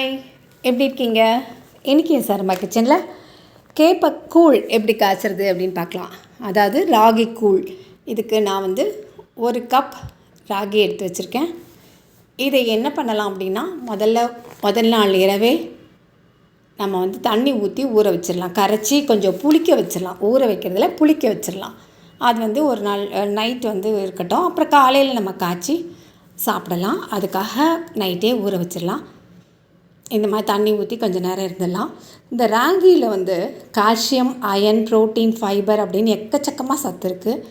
Hi எப்படி இருக்கீங்க? இன்றைக்கி சார் நம்ம கிச்சனில் கேப்பை கூழ் எப்படி காய்ச்சறது அப்படின்னு பார்க்கலாம். அதாவது ராகி கூழ். இதுக்கு நான் வந்து ஒரு கப் ராகி எடுத்து வச்சுருக்கேன். இதை என்ன பண்ணலாம் அப்படின்னா முதல்ல முதல் நாள் இரவே நம்ம வந்து தண்ணி ஊற்றி ஊற வச்சிடலாம். கரைச்சி கொஞ்சம் புளிக்க வச்சிடலாம். ஊற வைக்கிறதுல புளிக்க வச்சிடலாம். அது வந்து ஒரு நாள் நைட் வந்து இருக்கட்டும். அப்புறம் காலையில் நம்ம காய்ச்சி சாப்பிடலாம். அதுக்காக நைட்டே ஊற வச்சிடலாம். இந்த மாதிரி தண்ணி ஊற்றி கொஞ்சம் நேரம் இருந்துடலாம். இந்த ராகியில் வந்து கால்சியம் அயன் புரோட்டீன் ஃபைபர் அப்படின்னு எக்கச்சக்கமாக சத்து இருக்குது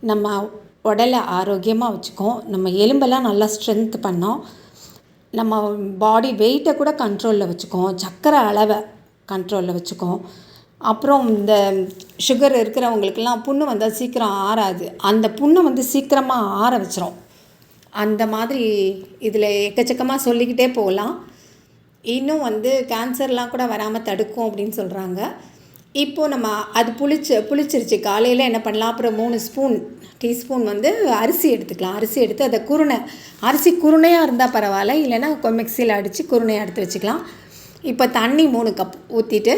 நம்ம உடலை ஆரோக்கியமாக வச்சுக்கோம். நம்ம எலும்பெல்லாம் நல்லா ஸ்ட்ரென்த் பண்ணோம். நம்ம பாடி வெயிட்டை கூட கண்ட்ரோலில் வச்சுக்கோம். சர்க்கரை அளவை கண்ட்ரோலில் வச்சுக்கோம். அப்புறம் இந்த சுகர் இருக்கிறவங்களுக்கெல்லாம் புண்ணு வந்தால் சீக்கிரம் ஆறாது. அந்த புண்ணை வந்து சீக்கிரமாக ஆற வச்சிரும். அந்த மாதிரி இதில் எக்கச்சக்கமாக சொல்லிக்கிட்டே போகலாம். இன்னும் வந்து கேன்சர்லாம் கூட வராமல் தடுக்கும் அப்படின்னு சொல்கிறாங்க இப்போது நம்ம அது புளிச்சு புளிச்சிருச்சு. காலையில் என்ன பண்ணலாம்? அப்புறம் மூணு ஸ்பூன் டீஸ்பூன் வந்து அரிசி எடுத்துக்கலாம். அரிசி எடுத்து அதை குருணை அரிசி குருணையாக இருந்தால் பரவாயில்ல. இல்லைன்னா மிக்சியில் அடித்து குருணையாக எடுத்து வச்சுக்கலாம். இப்போ தண்ணி மூணு கப் ஊற்றிட்டு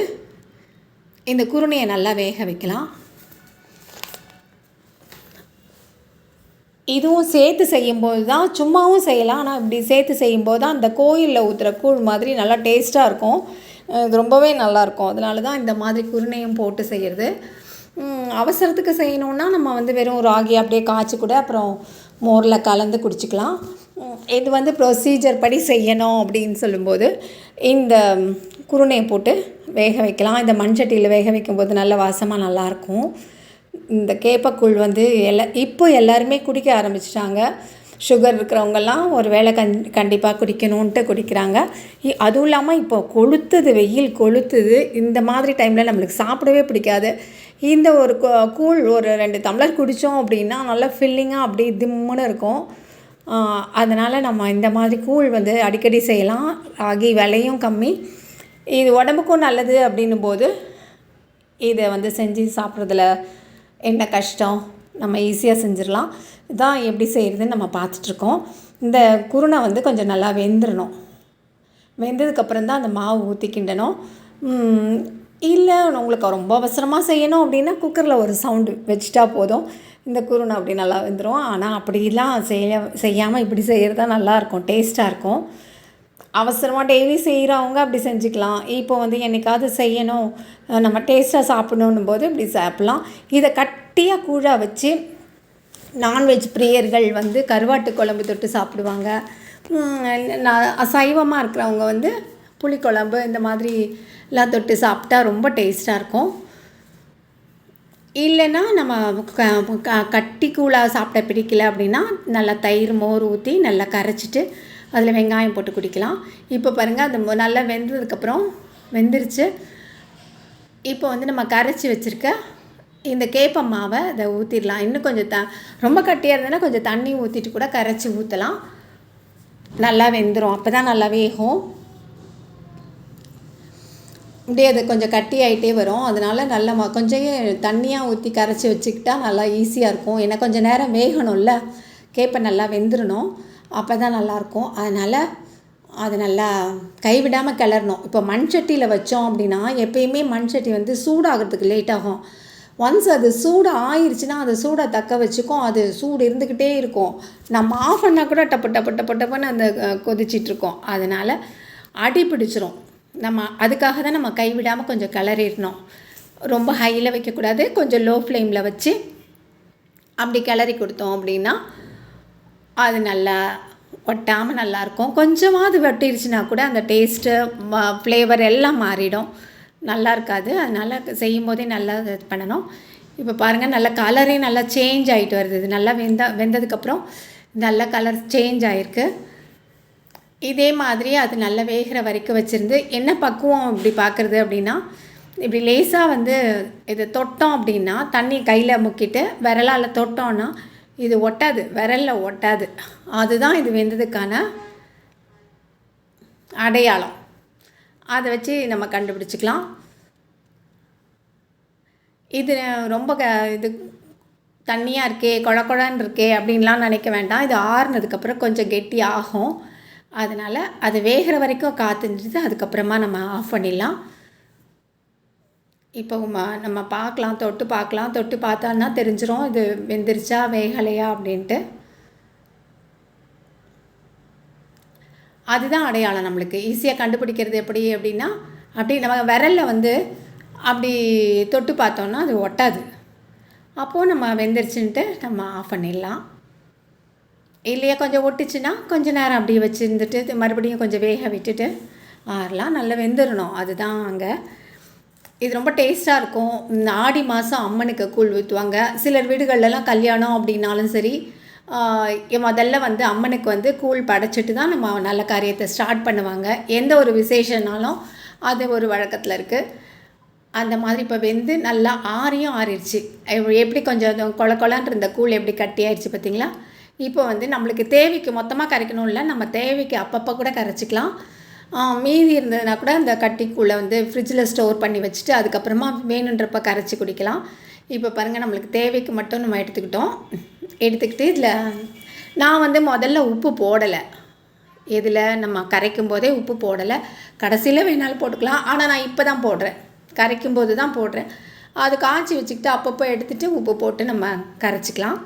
இந்த குருணையை நல்லா வேக வைக்கலாம். இதுவும் சேர்த்து செய்யும்போது தான் சும்மாவும் செய்யலாம். ஆனால் இப்படி சேர்த்து செய்யும்போது தான் அந்த கோயிலில் ஊற்றுற கூழ் மாதிரி நல்லா டேஸ்ட்டாக இருக்கும். இது ரொம்பவே நல்லாயிருக்கும் அதனால தான் இந்த மாதிரி குருணையும் போட்டு செய்கிறது அவசரத்துக்கு செய்யணுன்னா நம்ம வந்து வெறும் ராகி அப்படியே காய்ச்சி கூட அப்புறம் மோரில் கலந்து குடிச்சிக்கலாம். இது வந்து ப்ரொசீஜர் படி செய்யணும் அப்படின்னு சொல்லும்போது இந்த குருணையை போட்டு வேக வைக்கலாம். இந்த மண்சட்டியில் வேக வைக்கும்போது நல்ல வாசமாக நல்லாயிருக்கும் இந்த கேப்பக்கூழ் வந்து எல்லா இப்போ எல்லாருமே குடிக்க ஆரம்பிச்சிட்டாங்க. சுகர் இருக்கிறவங்கெல்லாம் ஒரு வேளை கண் கண்டிப்பாக குடிக்கணுன்ட்டு குடிக்கிறாங்க. அதுவும் இல்லாமல் இப்போ கொளுத்துது வெயில் கொளுத்துது. இந்த மாதிரி டைமில் நம்மளுக்கு சாப்பிடவே பிடிக்காது. இந்த ஒரு கூழ் ஒரு ரெண்டு டம்ளர் குடித்தோம் அப்படின்னா நல்லா ஃபில்லிங்காக அப்படி திம்முன்னு இருக்கும். அதனால் நம்ம இந்த மாதிரி கூழ் வந்து அடிக்கடி செய்யலாம். ஆகி விலையும் கம்மி. இது உடம்புக்கும் நல்லது அப்படின்னும் போது இதை வந்து செஞ்சு சாப்பிட்றதுல என்ன கஷ்டம்? நம்ம ஈஸியாக செஞ்சிடலாம். இதான் எப்படி செய்கிறதுன்னு நம்ம பார்த்துட்ருக்கோம். இந்த குருணை வந்து கொஞ்சம் நல்லா வெந்துடணும் வெந்ததுக்கப்புறம் தான் அந்த மாவு ஊற்றி கிண்டணும். இல்லை உங்களுக்கு ரொம்ப அவசரமாக செய்யணும் அப்படின்னா குக்கரில் ஒரு சவுண்டு வச்சுட்டா போதும். இந்த குருணை அப்படி நல்லா வெந்துடும் ஆனால் அப்படிலாம் செய்ய செய்யாமல் இப்படி செய்கிறது தான் நல்லாயிருக்கும் டேஸ்ட்டாக இருக்கும். அவசரமாக டெய்லி செய்கிறவங்க அப்படி செஞ்சுக்கலாம். இப்போ வந்து என்றைக்காவது செய்யணும் நம்ம டேஸ்ட்டாக சாப்பிடணும் போது இப்படி சாப்பிட்லாம். இதை கட்டியாக கூழாக வச்சு நான்வெஜ் பிரியர்கள் வந்து கருவாட்டு குழம்பு தொட்டு சாப்பிடுவாங்க. சைவமாக இருக்கிறவங்க வந்து புளிக்குழம்பு இந்த மாதிரிலாம் தொட்டு சாப்பிட்டா ரொம்ப டேஸ்ட்டாக இருக்கும். இல்லைன்னா நம்ம க கட்டி கூழாக சாப்பிட பிடிக்கல அப்படின்னா நல்லா தயிர் மோர் ஊற்றி நல்லா கரைச்சிட்டு அதில் வெங்காயம் போட்டு குடிக்கலாம். இப்போ பாருங்கள் அந்த நல்லா வெந்ததுக்கப்புறம் வெந்துருச்சு. இப்போ வந்து நம்ம கரைச்சி வச்சுருக்க இந்த கேப்ப மாவை இதை ஊற்றிடலாம் இன்னும் கொஞ்சம் த ரொம்ப கட்டியாக இருந்ததுன்னா கொஞ்சம் தண்ணி ஊற்றிட்டு கூட கரைச்சி ஊற்றலாம் நல்லா வெந்துடும் அப்போ தான் நல்லா வேகும். இப்படியே அது கொஞ்சம் கட்டி ஆகிட்டே வரும். அதனால் நல்லா கொஞ்சம் தண்ணியாக ஊற்றி கரைச்சி வச்சுக்கிட்டா நல்லா ஈஸியாக இருக்கும். ஏன்னா கொஞ்சம் நேரம் வேகணும்ல. கேப்பை நல்லா வெந்துடணும் அப்போ தான் நல்லாயிருக்கும் அதனால் அது நல்லா கைவிடாமல் கிளறணும். இப்போ மண் சட்டியில் வச்சோம் அப்படின்னா எப்பயுமே மண் சட்டி வந்து சூடாகிறதுக்கு லேட் ஆகும். ஒன்ஸ் அது சூடு ஆயிடுச்சுன்னா அது சூடை தக்க வச்சுக்கும். அது சூடு இருந்துக்கிட்டே இருக்கும். நம்ம ஆஃப் பண்ணால் கூட டப்பு டப்பு டப்பு டப்புன்னு அந்த கொதிச்சிட்ருக்கோம். அதனால் அடி பிடிச்சிரும். நம்ம அதுக்காக தான் நம்ம கைவிடாமல் கொஞ்சம் கிளறிடணும். ரொம்ப ஹையில் வைக்கக்கூடாது. கொஞ்சம் லோ ஃப்ளேமில் வச்சு அப்படி கிளறி கொடுத்தோம் அப்படின்னா அது நல்லா ஒட்டாமல் நல்லாயிருக்கும் கொஞ்சமாவது வெட்டிருச்சுன்னா கூட அந்த டேஸ்ட்டு ஃப்ளேவர் எல்லாம் மாறிடும். நல்லா இருக்காது அதனால் செய்யும் போதே நல்லா இது பண்ணணும். இப்போ பாருங்கள் நல்லா கலரே நல்லா சேஞ்ச் ஆகிட்டு வருது. இது நல்லா வெந்த வெந்ததுக்கப்புறம் நல்ல கலர் சேஞ்ச் ஆகிருக்கு இதே மாதிரி அது நல்லா வேகிற வரைக்கும் வச்சுருந்து என்ன பக்குவம் இப்படி பார்க்குறது அப்படின்னா இப்படி லேசாக வந்து இது தொட்டோம் அப்படின்னா தண்ணி கையில் முக்கிட்டு விரலால் தொட்டோன்னா இது ஒட்டாது விரலில் ஒட்டாது. அதுதான் இது வெந்ததுக்கான அடையாளம். அதை வச்சு நம்ம கண்டுபிடிச்சிக்கலாம். இது ரொம்ப க இது தண்ணியாக இருக்கே குழ குழன்னு இருக்கே அப்படின்லாம் நினைக்க வேண்டாம். இது ஆறுனதுக்கப்புறம் கொஞ்சம் கெட்டி ஆகும். அதனால் அது வேகிற வரைக்கும் காத்துஞ்சிட்டு அதுக்கப்புறமா நம்ம ஆஃப் பண்ணிடலாம். இப்போ நம்ம பார்க்கலாம் தொட்டு பார்க்கலாம். தொட்டு பார்த்தான்னா தெரிஞ்சிடும் இது வெந்துருச்சா வேகலையா அப்படின்ட்டு. அதுதான் அடையாளம் நம்மளுக்கு. ஈஸியாக கண்டுபிடிக்கிறது எப்படி அப்படின்னா அப்படி நம்ம விரலில் வந்து அப்படி தொட்டு பார்த்தோன்னா அது ஒட்டாது. அப்போது நம்ம வெந்துருச்சுன்ட்டு நம்ம ஆஃப் பண்ணிடலாம். இல்லையா கொஞ்சம் ஒட்டுச்சுன்னா கொஞ்சம் நேரம் அப்படியே வச்சுருந்துட்டு மறுபடியும் கொஞ்சம் வேக விட்டுட்டு ஆறலாம். நல்லா வெந்துடணும் அதுதான் அங்கே இது ரொம்ப டேஸ்ட்டாக இருக்கும். இந்த ஆடி மாதம் அம்மனுக்கு கூழ் ஊற்றுவாங்க சிலர் வீடுகள்லலாம் கல்யாணம் அப்படின்னாலும் சரி முதல்ல வந்து அம்மனுக்கு வந்து கூழ் படைச்சிட்டு தான் நம்ம நல்ல காரியத்தை ஸ்டார்ட் பண்ணுவாங்க. எந்த ஒரு விசேஷனாலும் அது ஒரு வழக்கத்தில் இருக்குது அந்த மாதிரி இப்போ வெந்து நல்லா ஆறியும் ஆறிடுச்சு. எப்படி கொஞ்சம் கொல கொலன்னு இருந்த கூழ் எப்படி கட்டி ஆயிடுச்சு பார்த்தீங்களா இப்போ வந்து நம்மளுக்கு தேவைக்கு மொத்தமாக கரைக்கணும் இல்லை நம்ம தேவைக்கு அப்பப்போ கூட கரைச்சிக்கலாம். மீதி இருந்ததுன்னா கூட அந்த கட்டிக்குள்ளே வந்து ஃப்ரிட்ஜில் ஸ்டோர் பண்ணி வச்சுட்டு அதுக்கப்புறமா வேணுன்றப்ப கரைச்சி குடிக்கலாம். இப்போ பாருங்கள் நம்மளுக்கு தேவைக்கு மட்டும் நம்ம எடுத்துக்கிட்டோம். எடுத்துக்கிட்டு இதில் நான் வந்து முதல்ல உப்பு போடலை. இதில் நம்ம கரைக்கும் போதே உப்பு போடலை. கடைசியில் வேணாலும் போட்டுக்கலாம். ஆனால் நான் இப்போ தான் போடுறேன். கரைக்கும் போது தான் போடுறேன். அது காய்ச்சி வச்சுக்கிட்டு அப்பப்போ எடுத்துகிட்டு உப்பு போட்டு நம்ம கரைச்சிக்கலாம்.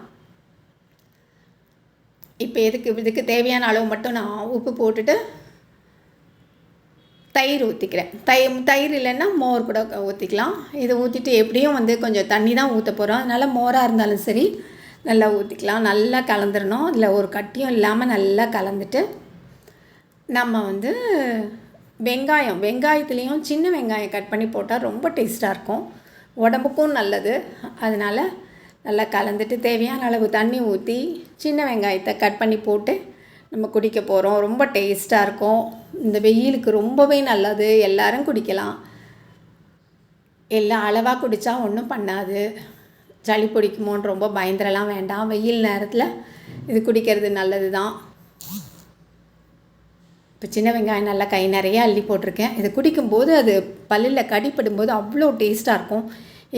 இப்போ எதுக்கு இதுக்கு தேவையான அளவு மட்டும் நான் உப்பு போட்டுட்டு தயிர் ஊற்றிக்கிறேன் தயிர் தயிர் இல்லைன்னா மோர் கூட ஊற்றிக்கலாம் இதை ஊற்றிட்டு எப்படியும் வந்து கொஞ்சம் தண்ணி தான் ஊற்ற போகிறோம் அதனால் மோராக இருந்தாலும் சரி நல்லா ஊற்றிக்கலாம் நல்லா கலந்துடணும் அதில் ஒரு கட்டியும் இல்லாமல் நல்லா கலந்துட்டு நம்ம வந்து வெங்காயம் வெங்காயத்துலேயும் சின்ன வெங்காயம் கட் பண்ணி போட்டால் ரொம்ப டேஸ்ட்டாக இருக்கும். உடம்புக்கும் நல்லது. அதனால் நல்லா கலந்துட்டு தேவையான அளவு தண்ணி ஊற்றி சின்ன வெங்காயத்தை கட் பண்ணி போட்டு நம்ம குடிக்க போகிறோம் ரொம்ப டேஸ்ட்டாக இருக்கும். இந்த வெயிலுக்கு ரொம்பவே நல்லது. எல்லாரும் குடிக்கலாம். எல்லாம் அளவாக குடித்தா ஒன்றும் பண்ணாது. சளி பிடிக்குமோன்னு ரொம்ப பயந்துடலாம் வேண்டாம். வெயில் நேரத்தில் இது குடிக்கிறது நல்லது தான் இப்போ சின்ன வெங்காயம் நல்லா கை நிறைய அள்ளி போட்டிருக்கேன். இது குடிக்கும்போது அது பல்லில் கடிப்படும்போது அவ்வளோ டேஸ்ட்டாக இருக்கும்.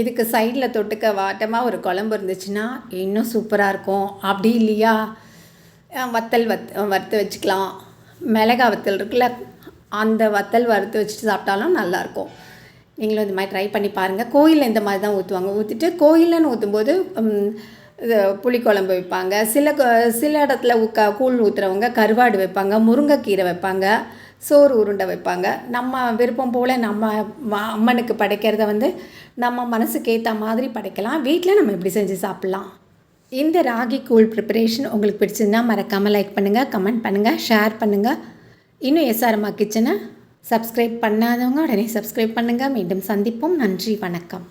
இதுக்கு சைடில் தொட்டுக்க வாட்டமாக ஒரு குழம்பு இருந்துச்சுன்னா இன்னும் சூப்பராக இருக்கும். அப்படி இல்லையா? வத்தல் வத் வறுத்து வச்சுக்கலாம். மிளகா வத்தல் இருக்குல்ல அந்த வத்தல் வறுத்து வச்சுட்டு சாப்பிட்டாலும் நல்லாயிருக்கும். நீங்களும் இந்த மாதிரி ட்ரை பண்ணி பாருங்கள் கோயிலில் இந்த மாதிரி தான் ஊற்றுவாங்க ஊற்றிட்டு கோயில்லன்னு ஊற்றும்போது இது புளிக்குழம்பு வைப்பாங்க. சில க- சில இடத்துல உக்க கூழ் ஊற்றுறவங்க கருவாடு வைப்பாங்க முருங்கைக்கீரை வைப்பாங்க சோறு உருண்டை வைப்பாங்க. நம்ம விருப்பம் போல் நம்ம அம்மனுக்கு படைக்கிறத வந்து நம்ம மனசுக்கு ஏற்ற மாதிரி படைக்கலாம். வீட்டில் நம்ம இப்படி செஞ்சு சாப்பிட்லாம். இந்த ராகி கூழ் ப்ரிப்பரேஷன் உங்களுக்கு பிடிச்சிருந்தா மறக்காமல் லைக் பண்ணுங்கள் கமெண்ட் பண்ணுங்கள் ஷேர் பண்ணுங்கள் இன்னும் எஸ்ஆர்எம்மா கிச்சனை சப்ஸ்கிரைப் பண்ணாதவங்க உடனே சப்ஸ்கிரைப் பண்ணுங்கள் மீண்டும் சந்திப்போம். நன்றி வணக்கம்.